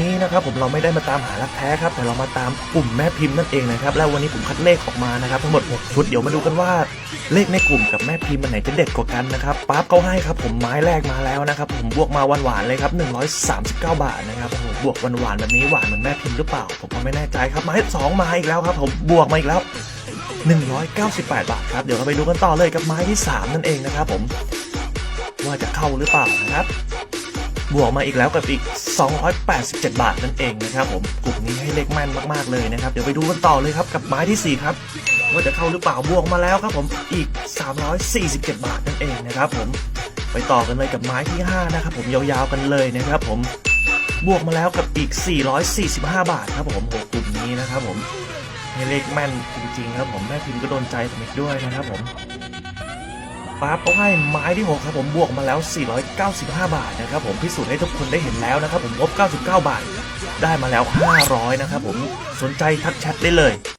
นี้นะครับผมเราไม่ได้มาตามหารักแท้ครับแต่เรามาตามกลุ่มแม่พิมพ์นั่นเองนะครับแล้ววันนี้ผมคัดเลขออกมานะครับทั้งหมด6ชุดเดี๋ยวมาดูกันว่าเลขในกลุ่มกับแม่พิมพ์มันไหนจะเด็ดกว่ากันนะครับปั๊บเขาให้ครับผมไม้แรกมาแล้วนะครับผมบวกมาหวานๆเลยครับ139 บาทนะครับโอ้โหบวกหวานๆแบบนี้หวานเหมือนแม่พิมพ์หรือเปล่า ผมก็ไม่แน่ใจครับไม้สองมาอีกแล้วครับผมบวกมาอีกแล้ว 198 บาทครับเดี๋ยวเราไปดูกันต่อเลยกับไม้ที่ 3 นั่นเองนะครับผมว่าจะเข้าหรือเปล่านะครับ บวกมาอีกแล้วกับอีก 287 บาทนั่นเองนะครับผมกลุ่มนี้ให้เลขแม่นมากๆเลยนะครับ เดี๋ยวไปดูกันต่อเลยครับกับไม้ที่ 4 ครับ ว่าจะเข้าหรือเปล่าบวกมาแล้วครับผมอีก 347 บาทนั่นเองนะครับผมไปต่อกันเลยกับไม้ที่ 5 นะครับผมยาวๆกันเลยนะครับผมบวกมาแล้วกับอีก 445 บาทครับผมโหกลุ่มนี้นะครับผมให้เลขแม่นจริงๆครับผมแม่พิมพ์ก็โดนใจผมอีกด้วยนะครับผม ปั๊บเขาให้ไม้ที่ 6 ครับผมบวกมาแล้ว 495 บาทนะครับผมพิสูจน์ให้ทุกคนได้เห็นแล้วนะครับผมงบ99 บาท ได้มาแล้ว 500 นะครับผมสนใจทักแชทได้เลย